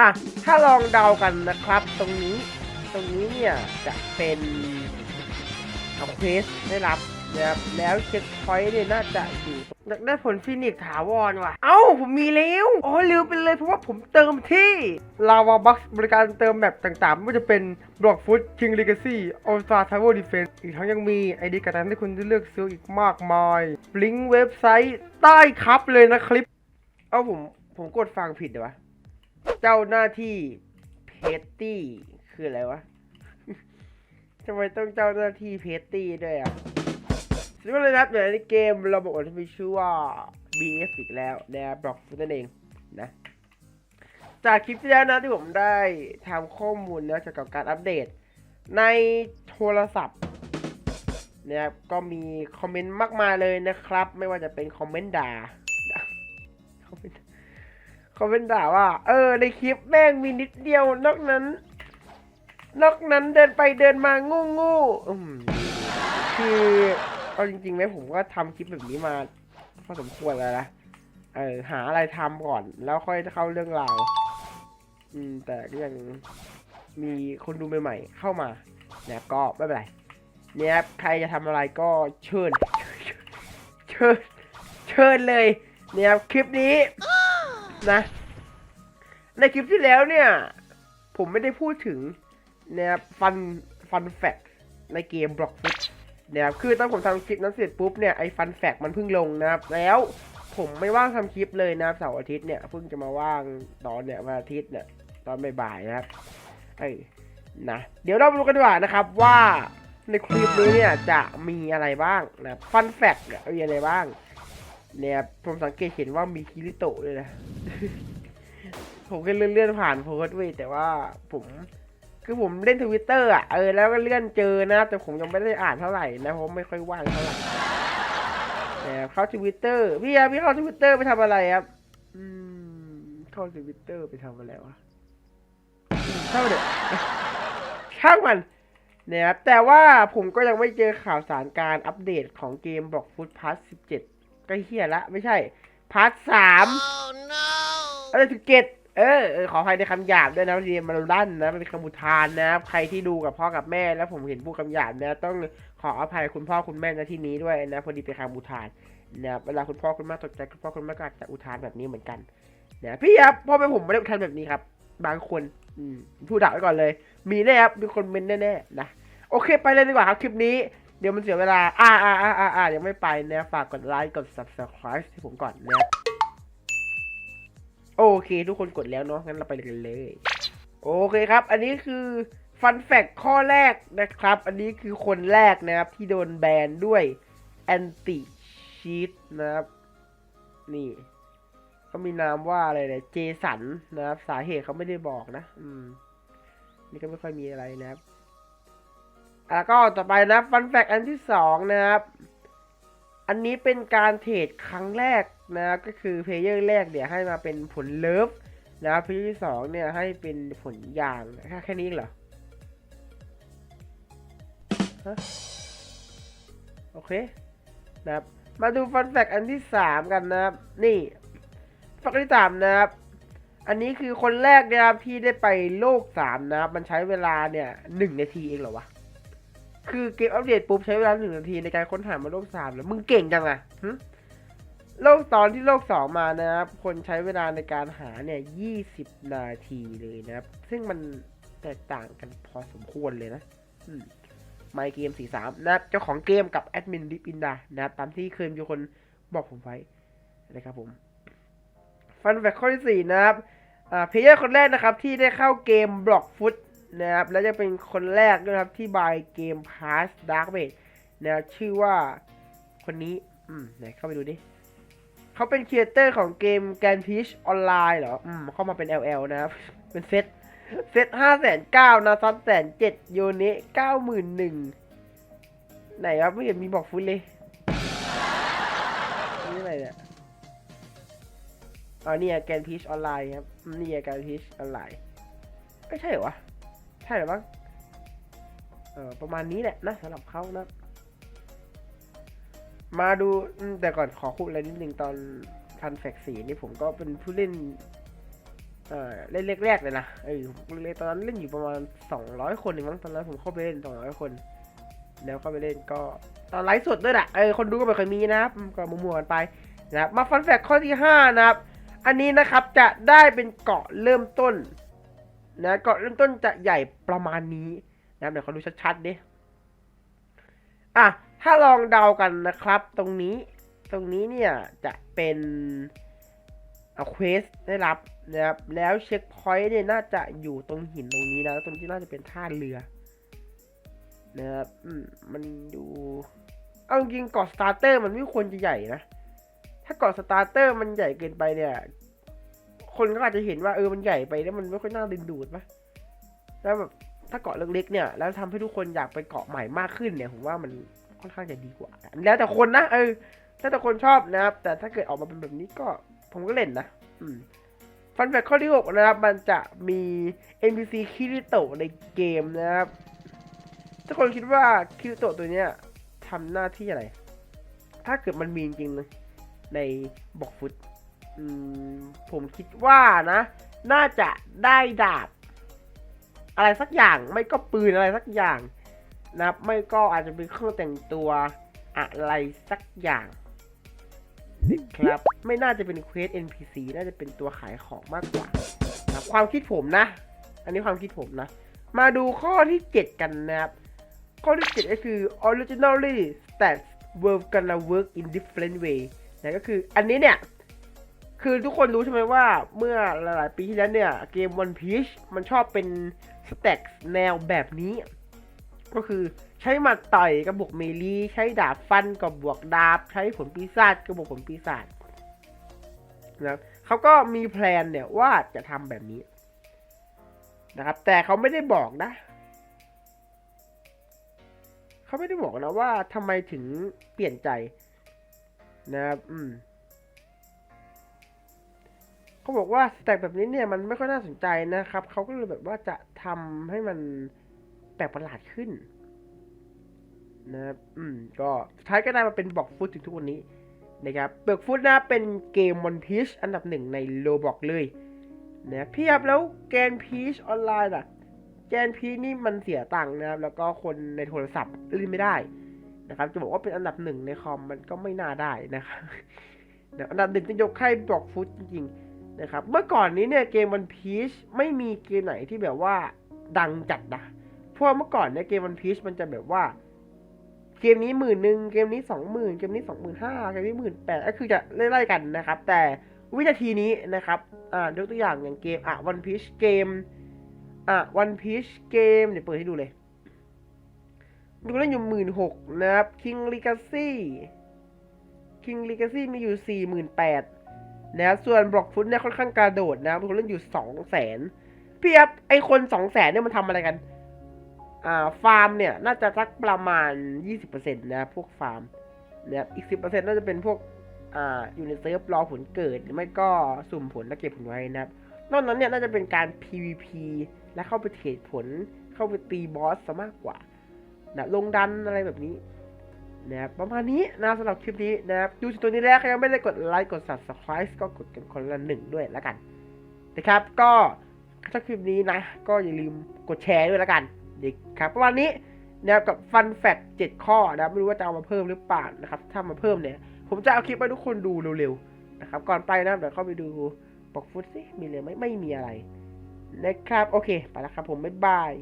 อะ ถ้าลองเดากันนะครับ ตรงนี้ ตรงนี้เนี่ยจะเป็นเอาเควสได้รับนะครับแล้วเช็คพอยต์เนี่ยน่าจะอยู่อยากได้ผลฟินิกถาวรว่ะ เอ้า ผมมีแล้วอ๋อลืมไปเลยเพราะว่าผมเติมที่ลาวาบัคบริการเติมแบบต่างๆ ไม่ว่าจะเป็นบล็อกฟุตคิงเลกาซี่ออลสตาร์ทาวเวอร์ดีเฟนส์อีกทั้งยังมีไอเดียการนั้นที่คุณได้เลือกซื้ออีกมากมายลิงก์เว็บไซต์ใต้ครับเลยนะคลิป เอ้าผมผมกดฟังผิดเหรอวะ เจ้าหน้าที่เพตตี้คืออะไรวะทำไมต้องเจ้าหน้าที่เพตตี้ด้วยอะสวัสดีเลยนะครับเดี๋ยวในเกมเราบอกว่าที่มีชื่อว่า BF อีกแล้วนบล็อกนั่นเองนะจากคลิปที่แล้วนะที่ผมได้ทำข้อมูลนะเกี่ยวกับการอัปเดต ในโทรศัพท์นะครับก็มีคอมเมนต์มากมายเลยนะครับ ไม่ว่าจะเป็นคอมเมนต์ด่าคอมเมนต์ คอมเมนด่าว่า เออ ในคลิปแม่งมีนิดเดียวนอกนั้น นอกนั้นเดินไปเดินมางูงูคือเอาจริงๆไหมผมก็ทำคลิปแบบนี้มาพอสมควรแล้วนะเออหาอะไรทำก่อน แล้วค่อยเข้าเรื่องราวอืม แต่ก็ยังมีคนดูใหม่ๆเข้ามานะครับก็ไม่เป็นไรเนี่ยใครจะทำอะไรก็เชิญ เชิญ เชิญเลยเนี่ยคลิปนี้ นะ ในคลิปที่แล้วเนี่ย ผมไม่ได้พูดถึงนะครับฟันฟันแฟกในเกมบล็อกฟุตนะครับคือตอนผมทำคลิปนั้นเสร็จปุ๊บเนี่ยไอ้ฟันแฟกมันเพิ่งลงนะครับ แล้วผมไม่ว่างทำคลิปเลยนะครับเสาร์อาทิตย์เนี่ยเพิ่งจะมาว่างตอนเนี่ยวันอาทิตย์เนี่ยตอนบ่ายๆนะครับเอ้นะเดี๋ยวเรามาดูกันดีกว่านะครับว่าในคลิปนี้เนี่ยจะมีอะไรบ้างนะฟันแฟกเนี่ยมีอะไรบ้าง เนี่ยผมสังเกตเห็นว่ามีคิริโตะด้วยนะ ผมก็เลื่อนเลื่อนๆผ่านโพสต์เว้ยแต่ว่าผมคือผมเล่นทวิตเตอร์อะเออแล้วก็เลื่อนเจอนะ แต่ผมยังไม่ได้อ่านเท่าไหร่นะเพราะไม่ค่อยว่างเท่าไหร่แต่เข้าทวิตเตอร์พี่ครับพี่เข้าทวิตเตอร์ไปทำอะไรครับอืมเข้าทวิตเตอร์ไปทำอะไรวะเข้าเด็กช่างมันเนี่ยครับแต่ว่าผมก็ยังไม่เจอข่าวสารการอัปเดตของเกมบอกฟุตพาร์ท 17ก็เฮียละ ไม่ใช่ พาร์ทสามอะไรถึงเกตเออเออขออภัยในคำหยาบด้วยนะทีมันลั่นนะมันเป็นคำอุทานนะครับใครที่ดูกับพ่อกับแม่แล้วผมเห็นพูดคำหยาบนะ ต้องขออภัยคุณพ่อคุณแม่ในที่นี้ด้วยนะพอดีเป็นคำอุทานนะครับเวลาคุณพ่อคุณแม่ตกใจคุณพ่อคุณแม่ก็อาจจะอุทานแบบนี้เหมือนกันนะพี่ครับพ่อแม่ผมไม่ได้อุทานแบบนี้ครับ บางคนอืมพูดดักไว้ก่อนเลย มีแน่ครับมีคนเมนแน่ๆนะโอเคไปเลยดีกว่าครับคลิปนี้ เดี๋ยวมันเสียเวลาอ่าอ่าอ่าอ่าอ่ายังไม่ไปนะฝากกดไลค์ กด subscribe ให้ผมก่อนนะโอเค ทุกคนกดแล้วเนาะ งั้นเราไปกันเลย โอเคครับ อันนี้คือฟันแฟกข้อแรกนะครับ อันนี้คือคนแรกนะครับ ที่โดนแบนด้วย anti cheat นะครับ นี่เขามีนามว่าอะไรเนี่ยเจสันนะครับ สาเหตุเขาไม่ได้บอกนะ อืม นี่ก็ไม่ค่อยมีอะไรนะครับ แล้วก็ต่อไปนะฟันแฟกอันที่สองนะครับ อันนี้เป็นการเทรดครั้งแรกนะครับก็คือเพลเยอร์แรกเนี่ยให้มาเป็นผลเลิฟนะครับเพลเยอร์ที่สองเนี่ยให้เป็นผลยางแค่แค่นี้เหรอฮะโอเคนะครับมาดูฟันแฟกอันที่สามกันนะครับ นี่ฟักที่สามนะครับ อันนี้คือคนแรกนะครับที่ได้ไปโลกสามนะครับ มันใช้เวลาเนี่ยหนึ่งนาทีเองเหรอวะ คือเกมอัปเดตปุ๊บใช้เวลาหนึ่งนาทีในการค้นหามาโลกสามแล้วมึงเก่งจังอะโลกตอนที่โลกสองมานะครับ คนใช้เวลาในการหาเนี่ยยี่สิบนาทีเลยนะครับ ซึ่งมันแตกต่างกันพอสมควรเลยนะไมเกมสี่สามนะครับ เจ้าของเกมกับแอดมินดิปินดานะครับ ตามที่เคยมีคนบอกผมไว้นะครับผม ฟันแฟกข้อที่สี่นะครับเพลเยอร์คนแรกนะครับ ที่ได้เข้าเกมบล็อกฟุต นะครับ และจะเป็นคนแรกด้วยนะครับที่บายเกมพาสดาร์กเบดนะครับชื่อว่าคนนี้ อืมไหนเข้าไปดูดิเขาเป็นครีเอเตอร์ของเกมแกนพีชออนไลน์เหรอ อืมเข้ามาเป็น LL นะครับ เป็นเซตเซตห้าแสนเก้านะซับแสนเจ็ดโยนะเก้าหมื่นหนึ่งไหนครับไม่เห็นมีบอกฟุตเลยนี่อะไรเนี่ยอ๋อนี่แกนพีชออนไลน์ครับนี่แกนพีชออนไลน์ไม่ใช่เหรอ ใช่หรือมั้งเออประมาณนี้แหละนะสำหรับเขานะ มาดูแต่ก่อนขอพูดอะไรนิดนึงตอนพันแฟกสีนี่ผมก็เป็นผู้เล่น เออเล่นแรกๆเลยนะเออเล่นตอนนั้นเล่นอยู่ประมาณสองร้อยคนเองมั้งตอนนั้นผมเข้าไปเล่นสองร้อยคน แล้วเข้าไปเล่นก็ตอนไลฟ์สดด้วยแหละเออคนดูก็ไม่เคอยมีนะครับก็มัวๆกันไปนะครับมาฟันแฟกข้อที่ห้านะครับ อันนี้นะครับจะได้เป็นเกาะเริ่มต้น นะเกาะเริ่มต้นจะใหญ่ประมาณนี้นะเดี๋ยวเขาดูชัดๆดิอะถ้าลองเดากันนะครับ ตรงนี้ตรงนี้เนี่ยจะเป็นเอาเควสได้รับนะครับแล้วเช็คพอยต์เนี่ยน่าจะอยู่ตรงหินตรงนี้นะตรงที่น่าจะเป็นท่าเรือนะครับมมันดูเอาจริงเกาะสตาร์เตอร์มันไม่ควรจะใหญ่นะ ถ้าเกาะสตาร์เตอร์มันใหญ่เกินไปเนี่ย คนก็อาจจะเห็นว่าเออมันใหญ่ไปแล้วมันไม่ค่อยน่าดึงดูดปะแล้วแบบถ้าเกาะเล็กๆเนี่ย แล้วทำให้ทุกคนอยากไปเกาะใหม่มากขึ้นเนี่ยผมว่ามันค่อนข้างจะดีกว่า แล้วแต่คนนะเออแล้วแต่คนชอบนะครับ แต่ถ้าเกิดออกมาเป็นแบบนี้ก็ผมก็เล่นนะ อืมฟันแฟกข้อที่หกนะครับ มันจะมี NPC คิริโตะในเกมนะครับทุกคนคิดว่าคิริโตะตัวเนี้ยทำหน้าที่อะไร ถ้าเกิดมันมีจริงๆเลยในบอกฟุต ผมคิดว่านะ น่าจะได้ดาบ อะไรสักอย่างไม่ก็ปืนอะไรสักอย่างนะไม่ก็อาจจะเป็นเครื่องแต่งตัวอะไรสักอย่างนะครับไม่น่าจะเป็นเควส NPC น่าจะเป็นตัวขายของมากกว่านะครับความคิดผมนะ อันนี้ความคิดผมนะ มาดูข้อที่ 7 กันนะครับ ข้อที่ 7 ก็คือ originally stats were gonna work in different way นะก็คืออันนี้เนี่ย คือทุกคนรู้ใช่ไหมว่าเมื่อหลายๆปีที่แล้วเนี่ย เกม One Piece มันชอบเป็นสแต็กแนวแบบนี้ ก็คือใช้หมัดต่อยกับบวกเมลีใช้ดาบฟันกับบวกดาบ ใช้ผลปีศาจกับบวกผลปีศาจนะเขาก็มีแพลนเนี่ยว่าจะทำแบบนี้นะครับ แต่เขาไม่ได้บอกนะเขาไม่ได้บอกนะว่าทำไมถึงเปลี่ยนใจนะครับอืม เขาบอกว่าสแต็กแบบนี้เนี่ยมันไม่ค่อยน่าสนใจนะครับ เขาก็เลยแบบว่าจะทำให้มันแปลกประหลาดขึ้นนะครับอืม ก็สุดท้ายก็ได้มาเป็นบอกฟุตถึงทุกวันนี้นะครับเบิกฟุตนะเป็นเกมวันพีชอันดับหนึ่งในโลบอกเลยนะเพียบแล้วแกนพีชออนไลน์ล่ะ แกนพีชนี่มันเสียตังค์นะครับ แล้วก็คนในโทรศัพท์เล่นไม่ได้นะครับ จะบอกว่าเป็นอันดับหนึ่งในคอมมันก็ไม่น่าได้นะครับอันดับหนึ่งจะยกให้บอกฟุตจริงๆ นะครับ เมื่อก่อนนี้เนี่ยเกมวันพีชไม่มีเกมไหนที่แบบว่าดังจัดนะเพราะว่าเมื่อก่อนเนี่ยเกมวันพีชมันจะแบบว่า เกมนี้หมื่นหนึ่งเกมนี้สองหมื่นเกมนี้สองหมื่นห้าเกมนี้หมื่นแปดก็คือจะไล่ๆกันนะครับ แต่วินาทีนี้นะครับ อ่ายกตัวอย่างอย่างเกมอะวันพีชเกม อะวันพีชเกมเดี๋ยวเปิดให้ดูเลยดูเล่นอยู่หมื่นหกนะครับ King Legacy King Legacy มีอยู่สี่หมื่นแปด นะส่วนบล็อกฟุตเนี่ยค่อนข้างกระโดดนะครับมีคนเล่นอยู่สองแสนพี่ครับไอคนสองแสนเนี่ยมันทำอะไรกัน อ่าฟาร์มเนี่ย น่าจะสักประมาณยี่สิบเปอร์เซ็นต์นะพวกฟาร์มนะครับอีกสิบเปอร์เซ็นต์น่าจะเป็นพวกอ่าอยู่ในเซิร์ฟรอผลเกิดหรือไม่ก็สุ่มผลและเก็บผลไว้นะครับนอกนั้นเนี่ยน่าจะเป็นการ PVP และเข้าไปเทรดผลเข้าไปตีบอสซะมากกว่านะลงดันอะไรแบบนี้ นะครับประมาณนี้นะสำหรับคลิปนี้นะครับดูถึงตัวนี้แล้วใครยังไม่ได้กดไลค์กด subscribe ก็กดกันคนละหนึ่งด้วยแล้วกันนะครับ ก็ถ้าคลิปนี้นะ ก็อย่าลืมกดแชร์ด้วยแล้วกันนะครับประมาณนี้นะครับกับฟันแฟกเจ็ดข้อนะไม่รู้ว่าจะเอามาเพิ่มหรือเปล่านะครับ ถ้ามาเพิ่มเนี่ย ผมจะเอาคลิปให้ทุกคนดูเร็วๆนะครับ ก่อนไปนะเดี๋ยวเข้าไปดูบอกฟุตสิมีเลยไหมไม่มีอะไรนะครับ โอเค ไปแล้วครับผมบ๊ายบาย